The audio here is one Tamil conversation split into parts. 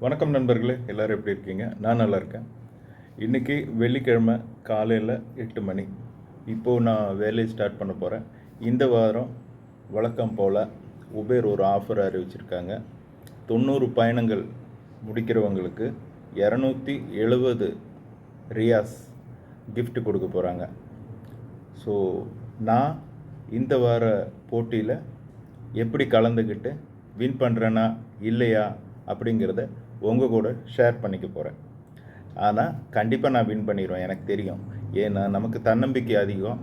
வணக்கம் நண்பர்களே எல்லோரும் எப்படி இருக்கீங்க? நான் நல்லா இருக்கேன். இன்றைக்கி வெள்ளிக்கிழமை காலையில் எட்டு மணி. இப்போது நான் வேலையை ஸ்டார்ட் பண்ண போகிறேன் இந்த வாரம் வழக்கம் போல் உபேர் ஒரு ஆஃபர் அறிவிச்சிருக்காங்க. தொண்ணூறு பயணங்கள் முடிக்கிறவங்களுக்கு இரநூத்தி எழுபது ரியாஸ் கிஃப்ட் கொடுக்க போகிறாங்க ஸோ நான் இந்த வார போட்டியில் எப்படி கலந்துக்கிட்டு வின் பண்ணுறேனா இல்லையா அப்படிங்கிறத உங்கள் கூட ஷேர் பண்ணிக்க போகிறேன் ஆனால் கண்டிப்பாக நான் வின் பண்ணிடுவேன் எனக்கு தெரியும். ஏன்னா நமக்கு தன்னம்பிக்கை அதிகம்.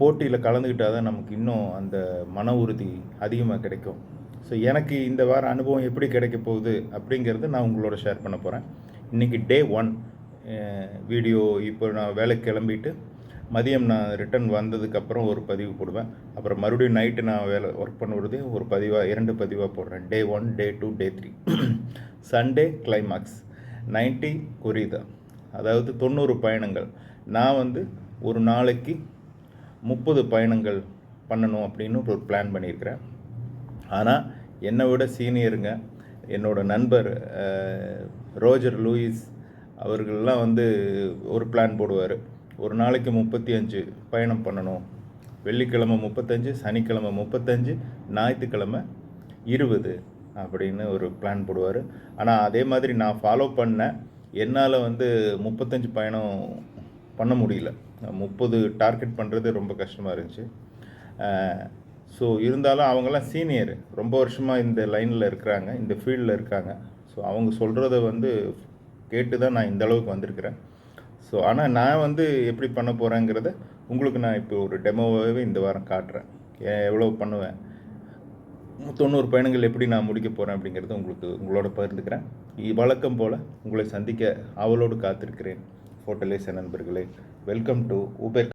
போட்டியில் கலந்துக்கிட்டால் தான் நமக்கு இன்னும் அந்த மன உறுதி அதிகமாக கிடைக்கும். ஸோ எனக்கு இந்த வார அனுபவம் எப்படி கிடைக்க போகுது அப்படிங்கிறத நான் உங்களோட ஷேர் பண்ண போகிறேன் இன்றைக்கி டே ஒன் வீடியோ இப்போ நான் வேலைக்கு கிளம்பிட்டு மதியம் நான் ரிட்டர்ன் வந்ததுக்கப்புறம் ஒரு பதிவு போடுவேன். அப்புறம் மறுபடியும் நைட்டு நான் வேலை ஒர்க் பண்ணுறது ஒரு பதிவாக இரண்டு பதிவாக போடுறேன். Day one day two day three Sunday climax ninety குறிதா அதாவது தொண்ணூறு பயணங்கள். நான் வந்து ஒரு நாளைக்கு முப்பது பயணங்கள் பண்ணணும் அப்படின்னு ஒரு பிளான் பண்ணியிருக்கிறேன். ஆனால் என்னை விட சீனியருங்க என்னோட நண்பர் ரோஜர் லூயிஸ் அவர்கள்லாம் வந்து ஒரு பிளான் போடுவார். ஒரு நாளைக்கு முப்பத்தி அஞ்சு பயணம் பண்ணணும். வெள்ளிக்கிழமை முப்பத்தஞ்சு சனிக்கிழமை முப்பத்தஞ்சு ஞாயிற்றுக்கிழமை இருபது அப்படின்னு ஒரு பிளான் போடுவார். ஆனால் அதே மாதிரி நான் ஃபாலோ பண்ணேன் என்னால் வந்து முப்பத்தஞ்சு பயணம் பண்ண முடியல. முப்பது டார்கெட் பண்ணுறது ரொம்ப கஷ்டமாக இருந்துச்சு. ஸோ இருந்தாலும் அவங்கெல்லாம் சீனியர் ரொம்ப வருஷமாக இந்த லைனில் இருக்கிறாங்க இந்த ஃபீல்டில் இருக்காங்க. ஸோ அவங்க சொல்கிறத வந்து கேட்டு தான் நான் இந்த அளவுக்கு வந்திருக்கிறேன். ஸோ ஆனால் நான் வந்து எப்படி பண்ண போகிறேங்கிறத உங்களுக்கு நான் இப்போ ஒரு டெமோவாகவே இந்த வாரம் காட்டுறேன். எவ்வளோ பண்ணுவேன்? தொண்ணூறு பயணங்கள் எப்படி நான் முடிக்க போகிறேன் அப்படிங்கிறத உங்களுக்கு உங்களோட பகிர்ந்துக்கிறேன். இ- வழக்கம் போல் உங்களை சந்திக்க ஆவலோடு காத்திருக்கிறேன். ஹோட்டலேச நண்பர்களே வெல்கம் டு ஊபர்